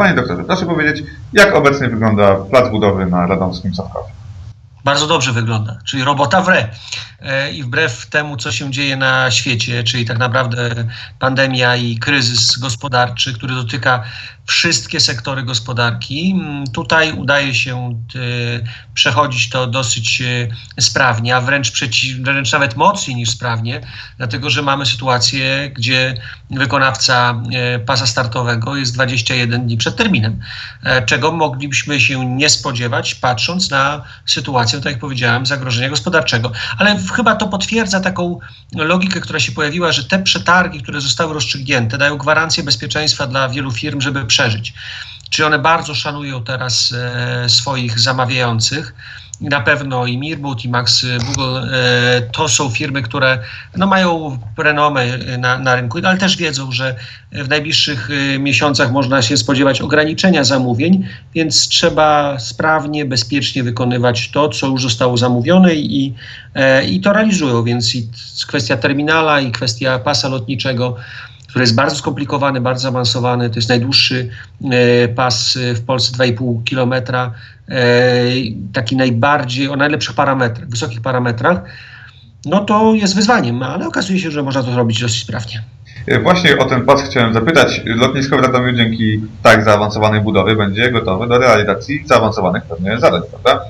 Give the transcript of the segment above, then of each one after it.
Panie doktorze, proszę powiedzieć, jak obecnie wygląda plac budowy na Radomskim Sawkowie? bardzo dobrze wygląda, czyli robota wre. E, I wbrew temu, co się dzieje na świecie, czyli tak naprawdę pandemia i kryzys gospodarczy, który dotyka wszystkie sektory gospodarki, mm, tutaj udaje się e, przechodzić to dosyć e, sprawnie, a wręcz, przeciw, wręcz nawet mocniej niż sprawnie, dlatego że mamy sytuację, gdzie wykonawca pasa startowego jest 21 dni przed terminem, czego moglibyśmy się nie spodziewać, patrząc na sytuację, tak jak powiedziałem, zagrożenia gospodarczego. Ale chyba to potwierdza taką logikę, która się pojawiła, że te przetargi, które zostały rozstrzygnięte, dają gwarancję bezpieczeństwa dla wielu firm, żeby przeżyć. Czy one bardzo szanują teraz e, swoich zamawiających? na pewno i Mirbut, i Max Google e, to są firmy, które no, mają renomę na, na rynku, ale też wiedzą, że w najbliższych e, miesiącach można się spodziewać ograniczenia zamówień, więc trzeba sprawnie, bezpiecznie wykonywać to, co już zostało zamówione i, e, i to realizują. Więc i kwestia terminala, i kwestia pasa lotniczego który jest bardzo skomplikowany, bardzo zaawansowany. To jest najdłuższy pas w Polsce 2,5 kilometra. E, taki najbardziej, o najlepszych parametrach, wysokich parametrach, no to jest wyzwaniem, ale okazuje się, że można to zrobić dosyć sprawnie. E, właśnie o ten pas chciałem zapytać. Lotnisko w Radomiu dzięki tak zaawansowanej budowie będzie gotowe do realizacji zaawansowanych pewnie zadań, prawda?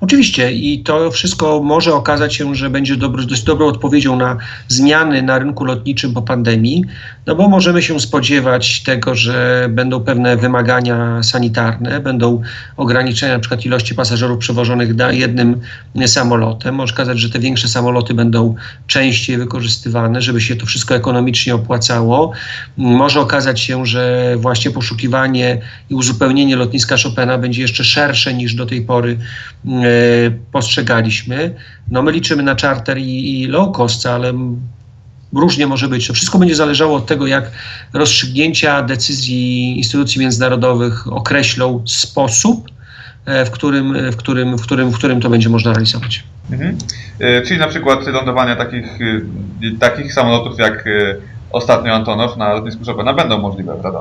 Oczywiście i to wszystko może okazać się, że będzie dobro, dość dobrą odpowiedzią na zmiany na rynku lotniczym po pandemii, no bo możemy się spodziewać tego, że będą pewne wymagania sanitarne, będą ograniczenia na przykład ilości pasażerów przewożonych jednym samolotem. Może okazać, że te większe samoloty będą częściej wykorzystywane, żeby się to wszystko ekonomicznie opłacało. Może okazać się, że właśnie poszukiwanie i uzupełnienie lotniska Chopina będzie jeszcze szersze niż do tej pory postrzegaliśmy. No my liczymy na charter i, i low cost, ale różnie może być. To wszystko będzie zależało od tego, jak rozstrzygnięcia decyzji instytucji międzynarodowych określą sposób, e, w którym, w którym, w którym, w którym to będzie można realizować. Mhm. E, czyli na przykład lądowania takich, takich samolotów jak ostatnio Antonow na lotnisku Chopina będą możliwe, prawda?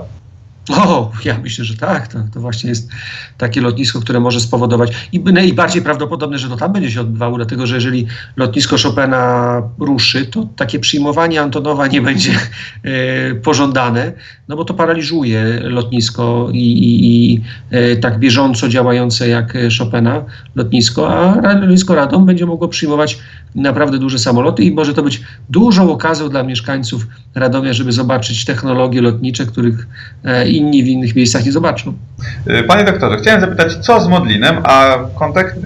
O, ja myślę, że tak. To, to, właśnie jest takie lotnisko, które może spowodować i najbardziej prawdopodobne, że to tam będzie się odbywało, dlatego że jeżeli lotnisko Chopina ruszy, to takie przyjmowanie Antonowa nie będzie e, pożądane, no bo to paraliżuje lotnisko i, i, i e, tak bieżąco działające jak Chopina lotnisko, a lotnisko Radom będzie mogło przyjmować naprawdę duże samoloty i może to być dużą okazją dla mieszkańców Radomia, żeby zobaczyć technologie lotnicze, których e, inni w innych miejscach nie zobaczą. E, panie doktorze, chciałem zapytać, co z Modlinem, a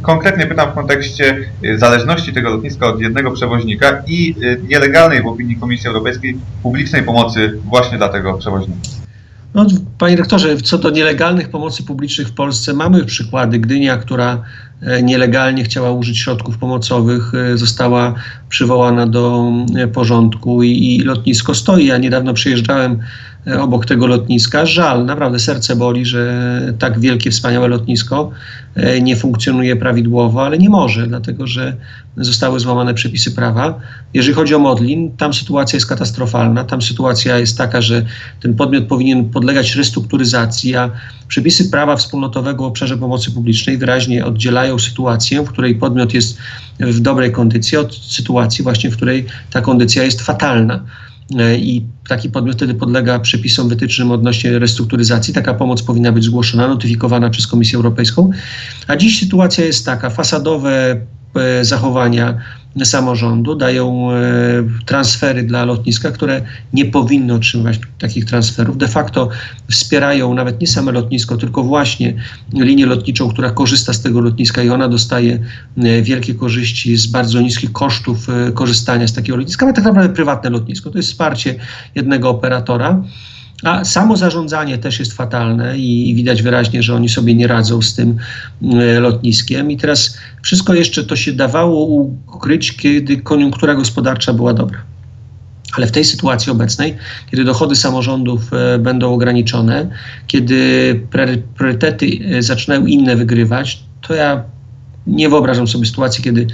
konkretnie pytam w kontekście zależności tego lotniska od jednego przewoźnika i nielegalnej w opinii Komisji Europejskiej publicznej pomocy właśnie dla tego przewoźnika. No, panie rektorze, co do nielegalnych pomocy publicznych w Polsce, mamy przykłady. Gdynia, która e, nielegalnie chciała użyć środków pomocowych, e, została przywołana do e, porządku i, i lotnisko stoi. Ja niedawno przyjeżdżałem obok tego lotniska. Żal, naprawdę serce boli, że tak wielkie, wspaniałe lotnisko e, nie funkcjonuje prawidłowo, ale nie może, dlatego że zostały złamane przepisy prawa. Jeżeli chodzi o Modlin, tam sytuacja jest katastrofalna. Tam sytuacja jest taka, że ten podmiot powinien podlegać restrukturyzacji, a przepisy prawa wspólnotowego w obszarze pomocy publicznej wyraźnie oddzielają sytuację, w której podmiot jest w dobrej kondycji, od sytuacji właśnie, w której ta kondycja jest fatalna. E, i taki podmiot wtedy podlega przepisom wytycznym odnośnie restrukturyzacji. Taka pomoc powinna być zgłoszona, notyfikowana przez Komisję Europejską. A dziś sytuacja jest taka, fasadowe zachowania samorządu, dają e, transfery dla lotniska, które nie powinny otrzymywać takich transferów. De facto wspierają nawet nie same lotnisko, tylko właśnie linię lotniczą, która korzysta z tego lotniska i ona dostaje e, wielkie korzyści z bardzo niskich kosztów e, korzystania z takiego lotniska, ale tak naprawdę prywatne lotnisko. To jest wsparcie jednego operatora. A samo zarządzanie też jest fatalne i, widać wyraźnie, że oni sobie nie radzą z tym e, lotniskiem. I teraz wszystko jeszcze to się dawało ukryć, kiedy koniunktura gospodarcza była dobra. Ale w tej sytuacji obecnej, kiedy dochody samorządów e, będą ograniczone, kiedy priorytety e, zaczynają inne wygrywać, to ja nie wyobrażam sobie sytuacji, kiedy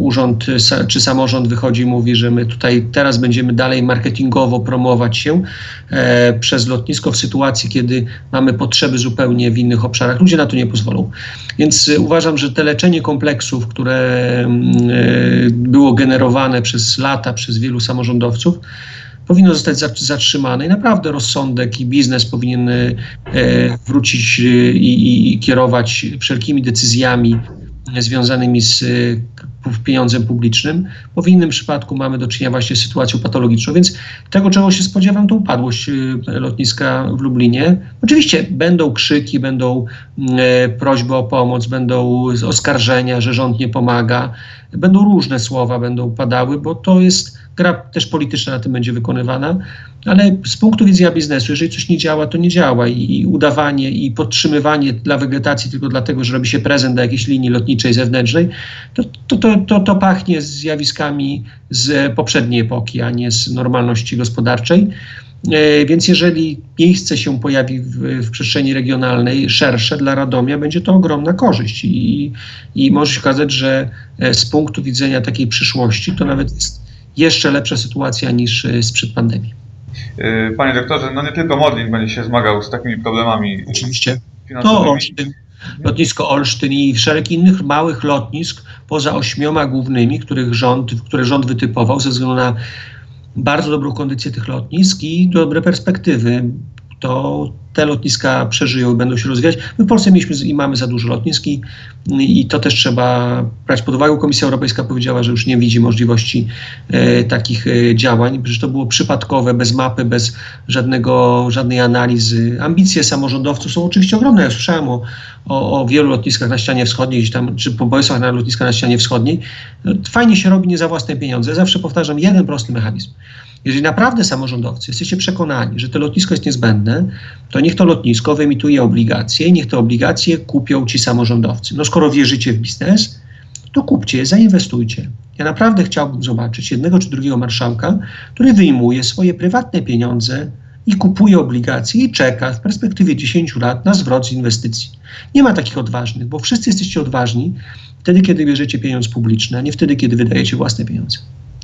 urząd czy samorząd wychodzi i mówi, że my tutaj teraz będziemy dalej marketingowo promować się e, przez lotnisko w sytuacji, kiedy mamy potrzeby zupełnie w innych obszarach. Ludzie na to nie pozwolą. Więc uważam, że te leczenie kompleksów, które było generowane przez lata przez wielu samorządowców, powinno zostać zatrzymane i naprawdę rozsądek i biznes powinien e, wrócić e, i, i kierować wszelkimi decyzjami związanymi z e, pieniądzem publicznym, bo w innym przypadku mamy do czynienia właśnie z sytuacją patologiczną, więc tego, czego się spodziewam, to upadłość lotniska w Lublinie. Oczywiście będą krzyki, będą prośby o pomoc, będą oskarżenia, że rząd nie pomaga, będą różne słowa, będą padały, bo to jest gra też polityczna na tym będzie wykonywana, ale z punktu widzenia biznesu, jeżeli coś nie działa, to nie działa i udawanie i podtrzymywanie dla wegetacji tylko dlatego, że robi się prezent do jakiejś linii lotniczej zewnętrznej, to, to, to, to, to pachnie zjawiskami z poprzedniej epoki, a nie z normalności gospodarczej. E, więc jeżeli miejsce się pojawi w, w, przestrzeni regionalnej szersze dla Radomia, będzie to ogromna korzyść i, i może się okazać, że e, z punktu widzenia takiej przyszłości to nawet jest jeszcze lepsza sytuacja niż e, sprzed pandemii. Panie doktorze, no nie tylko Modlin będzie się zmagał z takimi problemami. Oczywiście. To Olsztyn, lotnisko Olsztyn i szereg innych małych lotnisk poza ośmioma głównymi, których rząd, które rząd wytypował ze względu na bardzo dobrą kondycję tych lotnisk i dobre perspektywy. To te lotniska przeżyją i będą się rozwijać. My w Polsce mieliśmy i mamy za dużo lotnisk i, i to też trzeba brać pod uwagę. Komisja Europejska powiedziała, że już nie widzi możliwości e, takich e, działań, że to było przypadkowe, bez mapy, bez żadnego, żadnej analizy. Ambicje samorządowców są oczywiście ogromne. Ja słyszałem o, o, o wielu lotniskach na ścianie wschodniej, gdzieś tam, czy pomysłach na lotniska na ścianie wschodniej. No, fajnie się robi nie za własne pieniądze. Zawsze powtarzam jeden prosty mechanizm. Jeżeli naprawdę samorządowcy jesteście przekonani, że to lotnisko jest niezbędne, to niech to lotnisko wyemituje obligacje niech te obligacje kupią ci samorządowcy. No skoro wierzycie w biznes, to kupcie zainwestujcie. Ja naprawdę chciałbym zobaczyć jednego czy drugiego marszałka, który wyjmuje swoje prywatne pieniądze i kupuje obligacje i czeka w perspektywie 10 lat na zwrot z inwestycji. Nie ma takich odważnych, bo wszyscy jesteście odważni wtedy, kiedy bierzecie pieniądz publiczny, a nie wtedy, kiedy wydajecie własne pieniądze.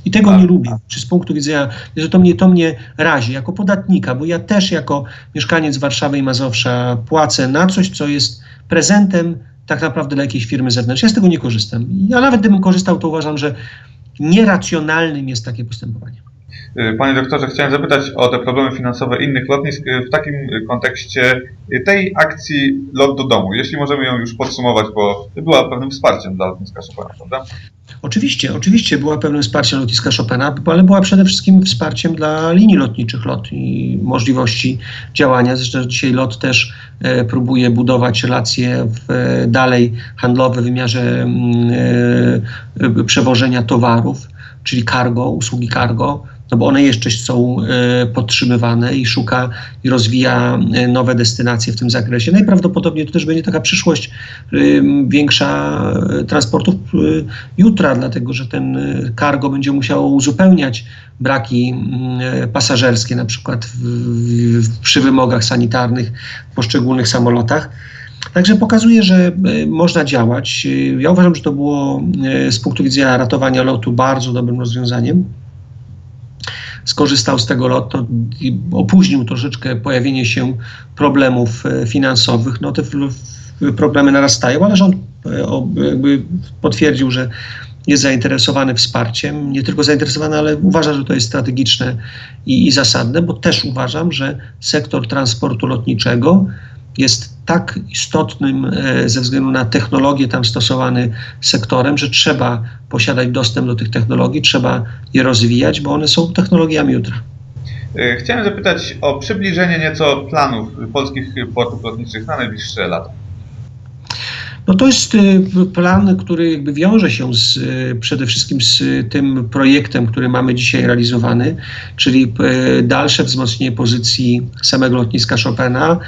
I tego tak, nie lubię. Czy z punktu widzenia, że to mnie, to mnie razi jako podatnika, bo ja też jako mieszkaniec Warszawy i Mazowsza płacę na coś, co jest prezentem tak naprawdę dla jakiejś firmy zewnętrznej. Ja z tego nie korzystam. Ja nawet gdybym korzystał, to uważam, że nieracjonalnym jest takie postępowanie. Y, panie doktorze, chciałem zapytać o te problemy finansowe innych lotnisk y, w takim kontekście tej akcji Lot do domu. Jeśli możemy ją już podsumować, bo była pewnym wsparciem dla lotniska Chopina, prawda? Oczywiście, oczywiście była pewnym wsparciem lotniska Chopina, ale była przede wszystkim wsparciem dla linii lotniczych LOT i możliwości działania. Zresztą dzisiaj LOT też e, próbuje budować relacje w, e, dalej handlowe w wymiarze mm, e, przewożenia towarów, czyli cargo, usługi cargo no bo one jeszcze są e, podtrzymywane i szuka i rozwija e, nowe destynacje w tym zakresie. Najprawdopodobniej to też będzie taka przyszłość większa e, transportów jutra, dlatego że ten cargo będzie musiało uzupełniać braki pasażerskie, na przykład w, w, przy wymogach sanitarnych w poszczególnych samolotach. Także pokazuje, że można działać. Ja uważam, że to było z punktu widzenia ratowania lotu bardzo dobrym rozwiązaniem skorzystał z tego lotu i opóźnił troszeczkę pojawienie się problemów e, finansowych. No te problemy narastają, ale rząd e, potwierdził, że jest zainteresowany wsparciem, nie tylko zainteresowany, ale uważa, że to jest strategiczne i, i zasadne, bo też uważam, że sektor transportu lotniczego jest tak istotnym e, ze względu na technologię tam stosowany sektorem, że trzeba posiadać dostęp do tych technologii, trzeba je rozwijać, bo one są technologiami jutra. E, chciałem zapytać o przybliżenie nieco planów polskich portów lotniczych na najbliższe lata. No to jest y, plan, który jakby wiąże się z, y, przede wszystkim z tym projektem, który mamy dzisiaj realizowany, czyli y, dalsze wzmocnienie pozycji samego lotniska Chopina,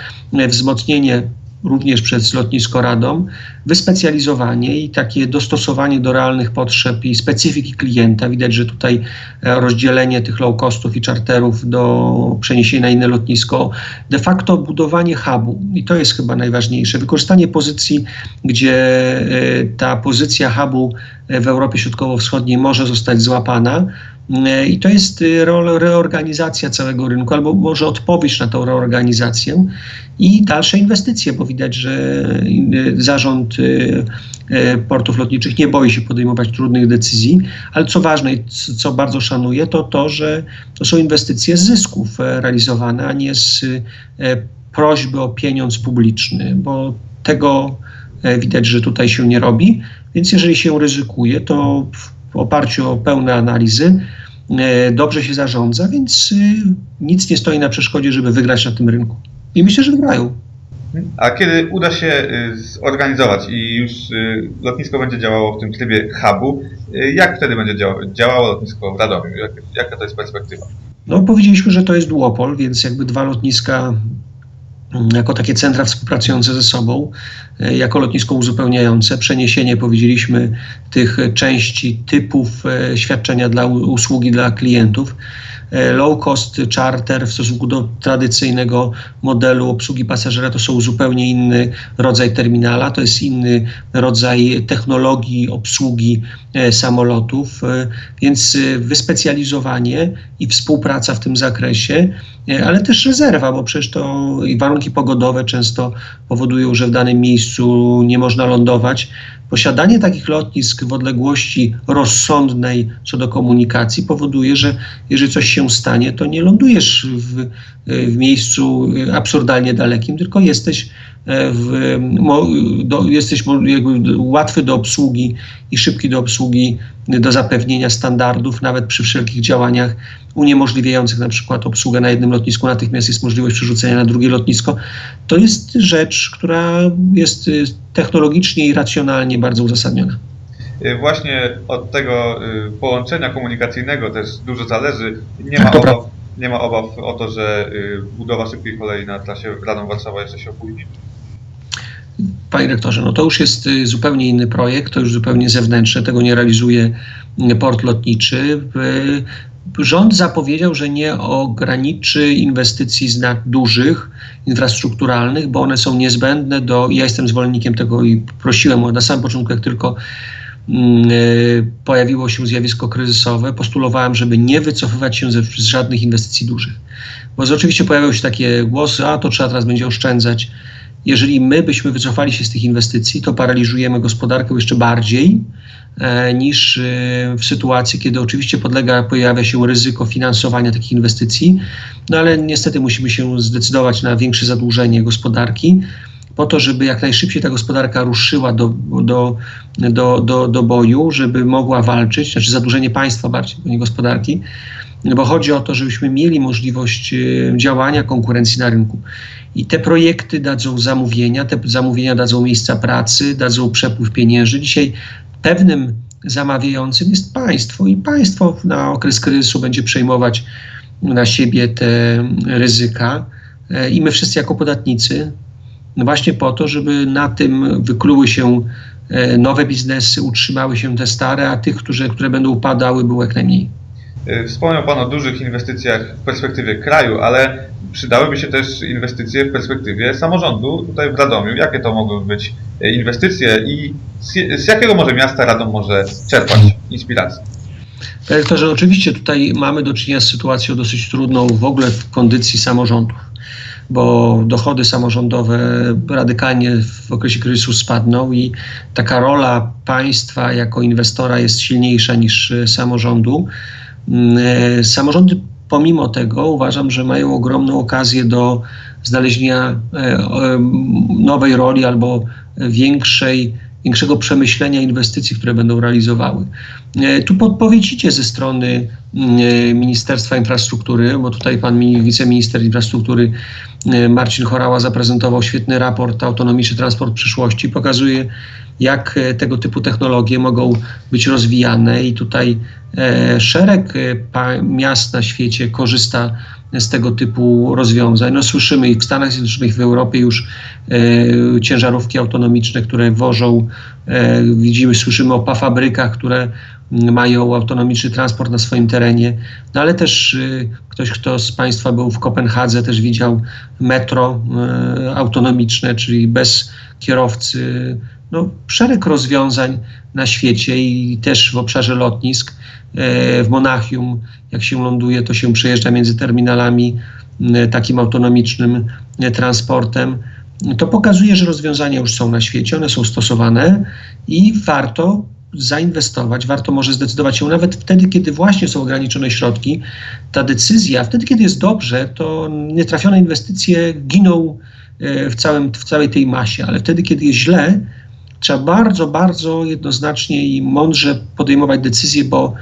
wzmocnienie również przez lotnisko Radom, wyspecjalizowanie i takie dostosowanie do realnych potrzeb i specyfiki klienta. Widać, że tutaj e, rozdzielenie tych low costów i charterów do przeniesienia na inne lotnisko, de facto budowanie hubu i to jest chyba najważniejsze. Wykorzystanie pozycji, gdzie e, ta pozycja hubu w Europie Środkowo-Wschodniej może zostać złapana. E, I to jest reorganizacja całego rynku, albo może odpowiedź na tą reorganizację i dalsze inwestycje, bo widać, że zarząd e, portów lotniczych nie boi się podejmować trudnych decyzji, ale co ważne i co bardzo szanuję, to to, że to są inwestycje z zysków e, realizowane, a nie z prośby o pieniądz publiczny, bo tego widać, że tutaj się nie robi. Więc jeżeli się ryzykuje, to w oparciu o pełne analizy e, dobrze się zarządza, więc e, nic nie stoi na przeszkodzie, żeby wygrać na tym rynku. I myślę, że wygrają. A kiedy uda się e, zorganizować i już lotnisko będzie działało w tym trybie hubu, jak wtedy będzie działało, działało lotnisko w Radomiu? Jak, jaka to jest perspektywa? No, powiedzieliśmy, że to jest duopol, więc jakby dwa lotniska jako takie centra współpracujące ze sobą, e, jako lotnisko uzupełniające. Przeniesienie, powiedzieliśmy, tych części, typów e, świadczenia dla usługi dla klientów. E, low cost charter w stosunku do tradycyjnego modelu obsługi pasażera to są zupełnie inny rodzaj terminala, to jest inny rodzaj technologii obsługi samolotów, więc wyspecjalizowanie i współpraca w tym zakresie, ale też rezerwa, bo przecież to warunki pogodowe często powodują, że w danym miejscu nie można lądować. Posiadanie takich lotnisk w odległości rozsądnej co do komunikacji powoduje, że jeżeli coś się stanie, to nie lądujesz w, w miejscu absurdalnie dalekim, tylko jesteś w, do, jesteś jakby łatwy do obsługi i szybki do obsługi, do zapewnienia standardów, nawet przy wszelkich działaniach uniemożliwiających na przykład obsługę na jednym lotnisku, natychmiast jest możliwość przerzucenia na drugie lotnisko. To jest rzecz, która jest y, technologicznie i racjonalnie bardzo uzasadniona. Właśnie od tego połączenia komunikacyjnego też dużo zależy. Nie ma obaw, nie ma obaw o to, że budowa szybkiej kolei na trasie Radom-Warszawa jeszcze się opóźni. Panie rektorze, no to już jest y, zupełnie inny projekt, to już zupełnie zewnętrzne, tego nie realizuje y, port lotniczy. Y, rząd zapowiedział, że nie ograniczy inwestycji znak dużych, infrastrukturalnych, bo one są niezbędne do. Ja jestem zwolennikiem tego i prosiłem na samym początku, jak tylko mm, pojawiło się zjawisko kryzysowe, postulowałem, żeby nie wycofywać się ze, z żadnych inwestycji dużych. Bo oczywiście pojawiały się takie głosy, a to trzeba teraz będzie oszczędzać jeżeli my byśmy wycofali się z tych inwestycji, to paraliżujemy gospodarkę jeszcze bardziej e, niż e, w sytuacji, kiedy oczywiście podlega, pojawia się ryzyko finansowania takich inwestycji, no ale niestety musimy się zdecydować na większe zadłużenie gospodarki po to, żeby jak najszybciej ta gospodarka ruszyła do, do, do, do, do boju, żeby mogła walczyć, znaczy zadłużenie państwa bardziej, nie gospodarki, bo chodzi o to, żebyśmy mieli możliwość e, działania konkurencji na rynku. I te projekty dadzą zamówienia, te zamówienia dadzą miejsca pracy, dadzą przepływ pieniędzy. Dzisiaj pewnym zamawiającym jest państwo i państwo na okres kryzysu będzie przejmować na siebie te ryzyka e, i my wszyscy jako podatnicy właśnie po to, żeby na tym wykluły się e, nowe biznesy, utrzymały się te stare, a tych, które, które będą upadały, było jak najmniej. E, wspomniał Pan o dużych inwestycjach w perspektywie kraju, ale przydałyby się też inwestycje w perspektywie samorządu tutaj w Radomiu. Jakie to mogłyby być e, inwestycje i z, z jakiego może miasta Radom może czerpać inspirację? Panie rektorze, oczywiście tutaj mamy do czynienia z sytuacją dosyć trudną w ogóle w kondycji samorządów, bo dochody samorządowe radykalnie w okresie kryzysu spadną i taka rola państwa jako inwestora jest silniejsza niż e, samorządu. Mm, e, samorządy pomimo tego uważam, że mają ogromną okazję do znalezienia e, nowej roli albo większej, większego przemyślenia inwestycji, które będą realizowały. Tu podpowiedzicie ze strony mm, Ministerstwa Infrastruktury, bo tutaj pan wiceminister infrastruktury Marcin Chorała zaprezentował świetny raport Autonomiczny Transport Przyszłości. Pokazuje, jak tego typu technologie mogą być rozwijane i tutaj E, szereg e, miast na świecie korzysta z tego typu rozwiązań. No, słyszymy i w Stanach Zjednoczonych, w Europie już e, ciężarówki autonomiczne, które wożą, e, widzimy, słyszymy o fabrykach, które mają autonomiczny transport na swoim terenie, no ale też y, ktoś, kto z Państwa był w Kopenhadze, też widział metro y, autonomiczne, czyli bez kierowcy. No, szereg rozwiązań na świecie i też w obszarze lotnisk. Y, w Monachium, jak się ląduje, to się przejeżdża między terminalami y, takim autonomicznym y, transportem. To pokazuje, że rozwiązania już są na świecie, one są stosowane i warto zainwestować, warto może zdecydować się nawet wtedy, kiedy właśnie są ograniczone środki. Ta decyzja, wtedy, kiedy jest dobrze, to nietrafione inwestycje giną e, w, całym, w całej tej masie, ale wtedy, kiedy jest źle, trzeba bardzo, bardzo jednoznacznie i mądrze podejmować decyzje, bo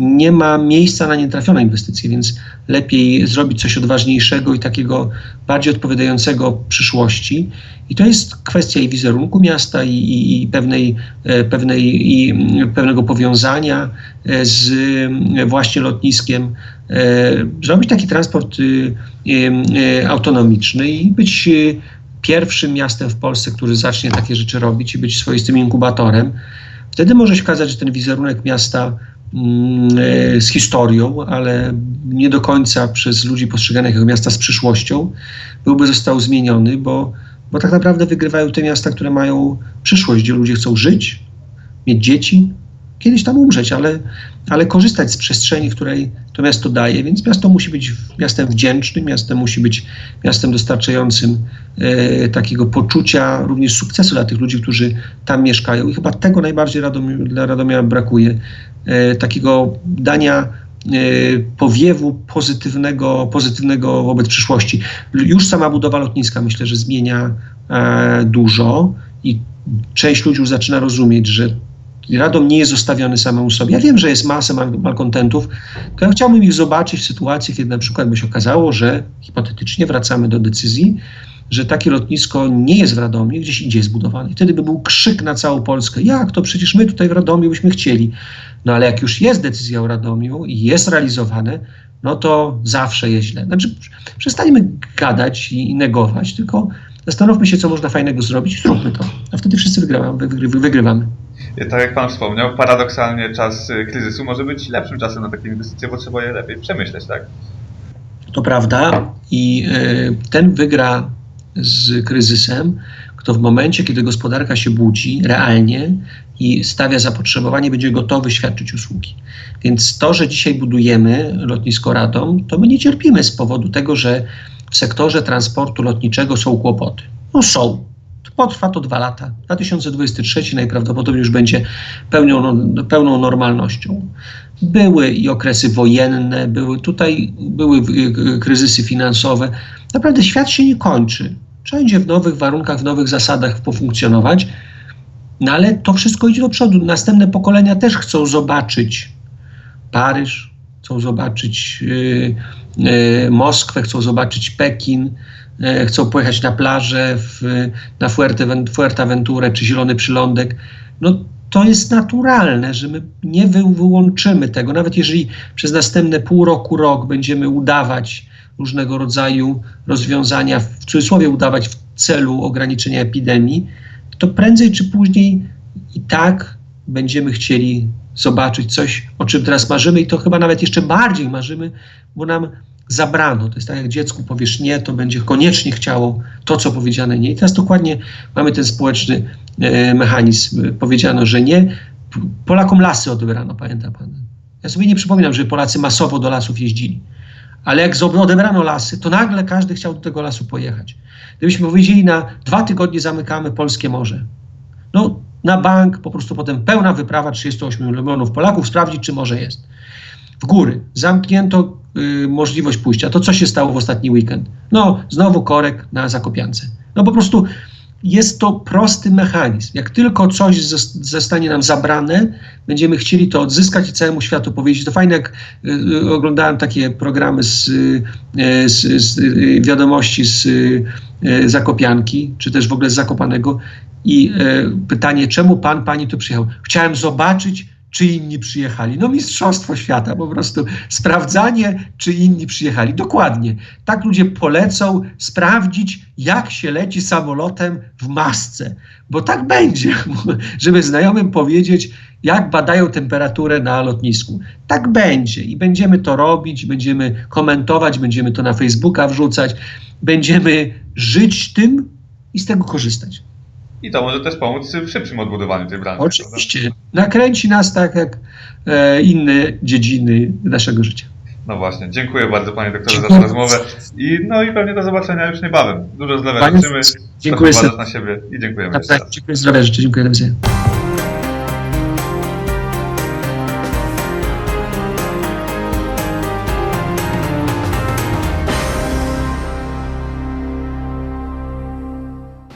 nie ma miejsca na nietrafione inwestycje, więc lepiej zrobić coś odważniejszego i takiego bardziej odpowiadającego przyszłości. I to jest kwestia i wizerunku miasta, i, i, i pewnej, e, pewnej, i mm, pewnego powiązania e, z mm, właśnie lotniskiem. E, zrobić taki transport y, y, autonomiczny i być y, pierwszym miastem w Polsce, który zacznie takie rzeczy robić i być swoistym inkubatorem. Wtedy może się okazać, że ten wizerunek miasta e, z historią, ale nie do końca przez ludzi postrzeganych jako miasta z przyszłością, byłby został zmieniony, bo, bo tak naprawdę wygrywają te miasta, które mają przyszłość, gdzie ludzie chcą żyć, mieć dzieci, kiedyś tam umrzeć, ale, ale korzystać z przestrzeni, której to miasto daje. Więc miasto musi być miastem wdzięcznym, miastem musi być miastem dostarczającym e, takiego poczucia również sukcesu dla tych ludzi, którzy tam mieszkają. I chyba tego najbardziej Radom, dla Radomia brakuje. E, takiego dania e, powiewu pozytywnego, pozytywnego wobec przyszłości. Już sama budowa lotniska myślę, że zmienia e, dużo i część ludzi już zaczyna rozumieć, że Radom nie jest zostawiony samemu sobie. Ja wiem, że jest masa malkontentów, tylko ja chciałbym ich zobaczyć w sytuacji, kiedy na przykład by się okazało, że hipotetycznie wracamy do decyzji, że takie lotnisko nie jest w Radomiu, gdzieś idzie zbudowane. I wtedy by był krzyk na całą Polskę. Jak to? Przecież my tutaj w Radomiu byśmy chcieli. No ale jak już jest decyzja o Radomiu i jest realizowane, no to zawsze jest źle. Znaczy, przestańmy gadać i, i negować, tylko zastanówmy się, co można fajnego zrobić zróbmy to. A wtedy wszyscy wygrywamy. wygrywamy. Tak jak Pan wspomniał, paradoksalnie czas y, kryzysu może być lepszym czasem na takie inwestycje, bo trzeba je lepiej przemyśleć, tak? To prawda i y, ten wygra z kryzysem, kto w momencie, kiedy gospodarka się budzi realnie i stawia zapotrzebowanie, będzie gotowy świadczyć usługi. Więc to, że dzisiaj budujemy lotnisko Radom, to my nie cierpimy z powodu tego, że w sektorze transportu lotniczego są kłopoty. No są. Potrwa to dwa lata. 2023 najprawdopodobniej już będzie pełnią, pełną normalnością. Były i okresy wojenne, były tutaj były kryzysy finansowe. Naprawdę świat się nie kończy. Trzeba będzie w nowych warunkach, w nowych zasadach pofunkcjonować. No ale to wszystko idzie do przodu. Następne pokolenia też chcą zobaczyć Paryż, chcą zobaczyć yy, Moskwę, chcą zobaczyć Pekin, chcą pojechać na plażę, w, na Fuerteventurę czy Zielony Przylądek. No to jest naturalne, że my nie wy, wyłączymy tego. Nawet jeżeli przez następne pół roku, rok będziemy udawać różnego rodzaju rozwiązania, w cudzysłowie udawać w celu ograniczenia epidemii, to prędzej czy później i tak będziemy chcieli zobaczyć coś, o czym teraz marzymy i to chyba nawet jeszcze bardziej marzymy, bo nam zabrano. To jest tak, jak dziecku powiesz nie, to będzie koniecznie chciało to, co powiedziane nie. I teraz dokładnie mamy ten społeczny e, mechanizm. Powiedziano, że nie. Polakom lasy odebrano, pamięta pan? Ja sobie nie przypominam, że Polacy masowo do lasów jeździli. Ale jak odebrano lasy, to nagle każdy chciał do tego lasu pojechać. Gdybyśmy powiedzieli na dwa tygodnie zamykamy polskie morze, no na bank po prostu potem pełna wyprawa 38 milionów Polaków sprawdzić, czy morze jest. W góry zamknięto y, możliwość pójścia. To co się stało w ostatni weekend? No znowu korek na Zakopiance. No po prostu jest to prosty mechanizm. Jak tylko coś zostanie nam zabrane, będziemy chcieli to odzyskać i całemu światu powiedzieć. To fajne, jak y, oglądałem takie programy z, y, z, z y, wiadomości z y, Zakopianki, czy też w ogóle z Zakopanego i y, pytanie, czemu pan, pani tu przyjechał? Chciałem zobaczyć, czy inni przyjechali. No mistrzostwo świata, po prostu sprawdzanie, czy inni przyjechali. Dokładnie. Tak ludzie polecą sprawdzić, jak się leci samolotem w masce. Bo tak będzie, żeby znajomym powiedzieć, jak badają temperaturę na lotnisku. Tak będzie i będziemy to robić, będziemy komentować, będziemy to na Facebooka wrzucać, będziemy żyć tym i z tego korzystać. I to może też pomóc w szybszym odbudowaniu tej branży. Oczywiście. Nakręci nas tak jak e, inne dziedziny naszego życia. No właśnie, dziękuję bardzo panie doktorze za tę rozmowę i no i pewnie do zobaczenia już niebawem. Dużo zdrowia życzymy, Dziękuję uważać na siebie i dziękujemy jeszcze raz. Dziękuję zdrowia życzę. Dziękuję do widzenia.